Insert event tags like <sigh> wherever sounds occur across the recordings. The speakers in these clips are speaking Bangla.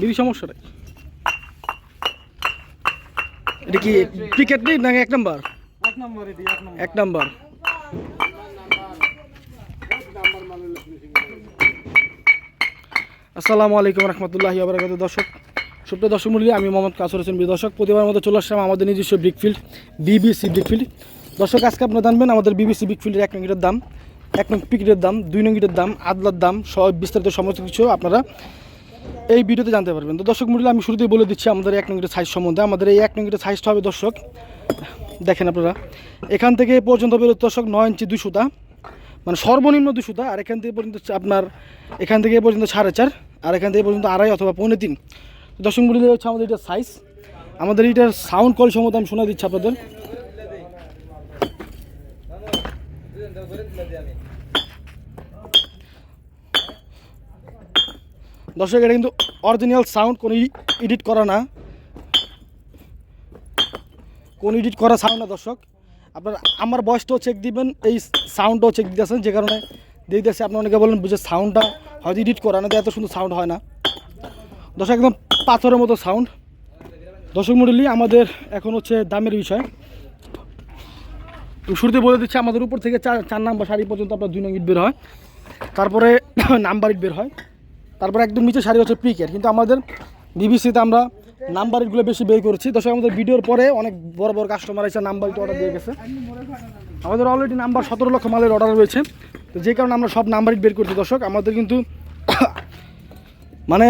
বিবি সমস্যা নাই এটা কি ক্রিকেট নেই না এক নাম্বার? এক নম্বর আসসালামু আলাইকুম রহমতুল্লাহি আবরাকাত দর্শক সুপ্রিয় দর্শক মূল্য আমি মোহাম্মদ কাসর হোসেন দর্শক প্রতিবার মতো চলে আসলাম আমাদের নিজস্ব ব্রিকফিল্ড বিবিসি ব্রিকফিল্ড দর্শক আজকে আপনারা জানবেন আমাদের বিবিসি ব্রিকফিল্ডের এক নং দাম। এক নং পিকেটের দাম, দুই নং ইটের দাম, আদলার দাম সব বিস্তারিত সমস্ত কিছু আপনারা এই ভিডিওতে জানতে পারবেন। তো দর্শক মূল্য আমি শুরুতেই বলে দিচ্ছি আমাদের এক নং সাইজ সম্বন্ধে। আমাদের এই এক নং ইটের সাইজটা হবে দর্শক, দেখেন আপনারা, এখান থেকে পর্যন্ত বেরোতে দর্শক নয় ইঞ্চি দুই সুতা মানে সর্বনিম্ন দুই সুতা, আর এখান থেকে পর্যন্ত আপনার, এখান থেকে পর্যন্ত সাড়ে চার, আর এখান থেকে পর্যন্ত আড়াই অথবা পৌনে তিন। দর্শক মূল্য হচ্ছে আমাদের এটার সাইজ আমাদের এটার সাউন্ড কল সম্বন্ধে আমি শোনা দিচ্ছি আপনাদের। দর্শক, এটা কিন্তু অরিজিনাল সাউন্ড কোনো এডিট করা না। কোন এডিট করা সাউন্ড না দর্শক। আপনার, আমার বয়সটাও চেক দিবেন, এই সাউন্ডটাও চেক দিতেছেন যে কারণে দেখতেছে আপনি অনেকে বলেন বুঝে সাউন্ডটা হয়তো এডিট করা না এত সুন্দর সাউন্ড হয় না। দর্শক, একদম পাথরের মতো সাউন্ড দর্শক মন্ডলী, আমাদের এখন হচ্ছে দামের বিষয়। শুরুতে বলে দিচ্ছি, আমাদের উপর থেকে চার চার নাম্বার শাড়ি পর্যন্ত আপনার দুই নং ইট বের হয়। তারপরে <coughs> নাম্বার ইট বের হয়। তারপরে একদম নিচে শাড়ি হচ্ছে পিকের কিন্তু আমাদের বিবিসিতে আমরা নাম্বার ইটগুলো বেশি বের করেছি। দর্শক, আমাদের ভিডিওর পরে অনেক বড় বড় কাস্টমার এসে নাম্বার ইট অর্ডার দিয়ে গেছে। আমাদের অলরেডি নাম্বার সতেরো লক্ষ মালের অর্ডার রয়েছে। তো যে কারণে আমরা সব নাম্বার ইট বের করছি দর্শক, আমাদের কিন্তু <coughs> মানে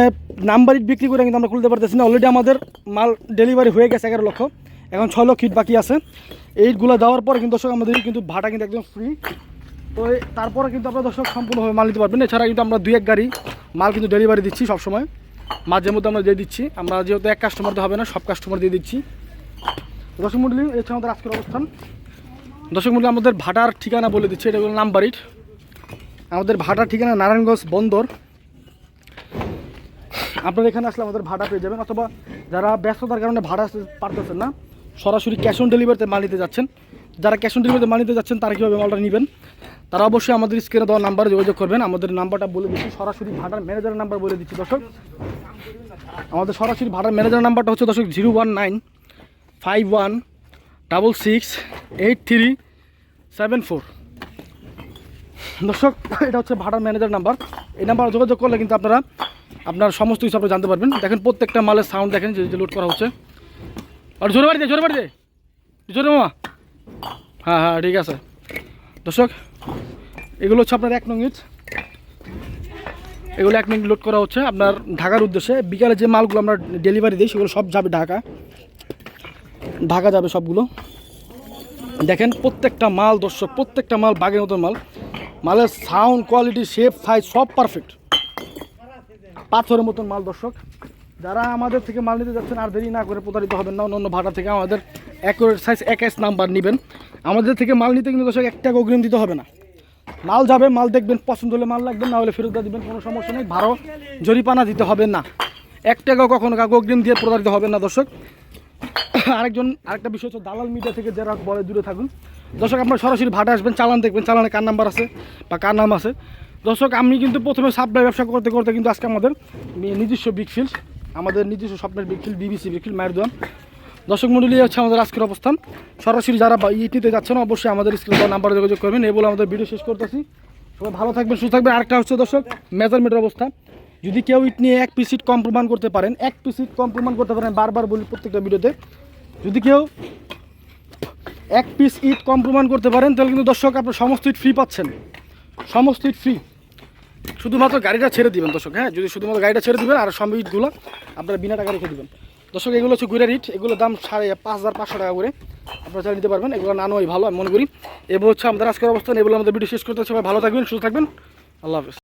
নাম্বার ইট বিক্রি করে কিন্তু আমরা খুলতে পারতেছি না। অলরেডি আমাদের মাল ডেলিভারি হয়ে গেছে এগারো লক্ষ। এখন ছয় লক্ষ ইট বাকি আছে। এইটগুলো দেওয়ার পরে কিন্তু দর্শক, আমাদের কিন্তু ভাড়া কিন্তু একদম ফ্রি তো তারপরে কিন্তু আপনারা দর্শক সম্পূর্ণভাবে মাল নিতে পারবেন। এছাড়া কিন্তু আমরা দুই এক গাড়ি মাল কিন্তু ডেলিভারি দিচ্ছি সবসময়। মাঝে মধ্যে আমরা দিয়ে দিচ্ছি। আমরা যেহেতু এক কাস্টমার তো হবে না, সব কাস্টমার দিয়ে দিচ্ছি। দর্শক মন্ডলী হচ্ছে আমাদের আজকের অবস্থান। দর্শক মন্ডলী, আমাদের ভাটার ঠিকানা বলে দিচ্ছি। এটা হলো নাম্বার ইট আমাদের ভাটার ঠিকানা নারায়ণগঞ্জ বন্দর। আপনারা এখানে আসলে আমাদের ভাড়া পেয়ে যাবেন। অথবা যারা ব্যস্ততার কারণে ভাড়া পারতেছেন না সরাসরি ক্যাশ অন ডেলিভারিতে মাল নিতে যাচ্ছেন। যারা ক্যাশ অন ডেলিভারিতে মাল নিতে যাচ্ছেন, তারা কীভাবে মালটা নেবেন? তারা অবশ্যই আমাদের স্ক্রিনে দেওয়া নাম্বারে যোগাযোগ করবেন। আমাদের নাম্বারটা বলে দিচ্ছি, সরাসরি ভাড়ার ম্যানেজারের নাম্বার বলে দিচ্ছি, দর্শক। আমাদের সরাসরি ভাড়ার ম্যানেজারের নাম্বারটা হচ্ছে দর্শক zero one nine five one double six eight three seven four. দর্শক, এটা হচ্ছে ভাড়ার ম্যানেজার নাম্বার এই নাম্বার যোগাযোগ করলে কিন্তু আপনারা আপনার সমস্ত কিছু আপনারা জানতে পারবেন। দেখেন প্রত্যেকটা মালের সাউন্ড দেখেন, যে লোড করা হচ্ছে। আর জোরে বাড়ি দে, জোরে বাড়ি দে। জোরে মামা। হ্যাঁ হ্যাঁ ঠিক আছে। দর্শক, এগুলো হচ্ছে আপনার এক নং ইট। এগুলো এক নং লোড করা হচ্ছে আপনার ঢাকার উদ্দেশ্যে। বিকালে যে মালগুলো আমরা ডেলিভারি দিই, সেগুলো সব যাবে ঢাকা। ঢাকা যাবে সবগুলো। দেখেন, প্রত্যেকটা মাল দর্শক, প্রত্যেকটা মাল বাগের মতো মাল। মালের সাউন্ড কোয়ালিটি শেপ সাইজ সব পারফেক্ট পাথরের মতন মাল দর্শক। যারা আমাদের থেকে মাল নিতে যাচ্ছেন আর দেরি না করে প্রতারিত হবেন না, অন্য ভাড়া থেকে আমাদের অ্যাকুরেট সাইজ এক এস নাম্বার নেবেন। আমাদের থেকে মাল নিতে কিন্তু দর্শক এক টাকা অগ্রিম দিতে হবে না। মাল যাবে, মাল দেখবেন, পছন্দ হলে মাল লাগবেন না হলে ফেরত দিবেন, কোনো সমস্যা নেই ভাড়া জরিপানা দিতে হবে না। এক টাকাও কখনো কাউকে অগ্রিম দিয়ে প্রতারিত হবেন না দর্শক। আরেকজন, আরেকটা বিষয় হচ্ছে দালাল মিডিয়া থেকে যারা বলে দূরে থাকুন। দর্শক, আপনার সরাসরি ভাড়া আসবেন, চালান দেখবেন চালানে কার নাম্বার আছে বা কার নাম আছে। দর্শক, আমি কিন্তু প্রথমে সাপ্লাই ব্যবসা করতে করতে কিন্তু আজকে আমাদের নিজস্ব বিগফিল্ড আমাদের নিজস্ব স্বপ্নের বিগফিল্ড বিবিসি বিগফিল্ড মায়ের দর্শক মন্ডলী হচ্ছে আমাদের আজকের অবস্থান। সরাসরি যারা বা- ইট যাচ্ছেন, অবশ্যই আমাদের স্ক্রিন নাম্বারে যোগাযোগ করবেন। এই বলে আমাদের ভিডিও শেষ করতেছি। সবাই ভালো থাকবেন, সুস্থ থাকবেন। আরেকটা হচ্ছে দর্শক, মেজারমেন্টের অবস্থা। যদি কেউ ইট নিয়ে এক পিস ইট কম প্রমাণ করতে পারেন, এক পিস ইট কম প্রমাণ করতে পারেন, বারবার বলি প্রত্যেকটা ভিডিওতে। যদি কেউ এক পিস ইট কম প্রমাণ করতে পারেন, তাহলে কিন্তু দর্শক আপনার সমস্ত ইট ফ্রি পাচ্ছেন। সমস্ত ইট ফ্রি শুধুমাত্র গাড়িটা ছেড়ে দিবেন, দর্শক হ্যাঁ? যদি শুধুমাত্র গাড়িটা ছেড়ে দিবেন আর সব আপনারা বিনা টাকা রেখে দিবেন। দর্শক, এগুলো হচ্ছে গুড়ের ইট। এগুলোর দাম সাড়ে পাঁচ হাজার পাঁচশো টাকা করে আপনারা চালিয়ে দিতে পারবেন। এগুলো নানোই ভালো, আমি মনে করি। এবার হচ্ছে আমাদের আজকের অবস্থান। এগুলো আমাদের ভিডিও শেষ করতে সবাই ভালো থাকবেন, সুস্থ থাকবেন। আল্লাহ হাফেজ।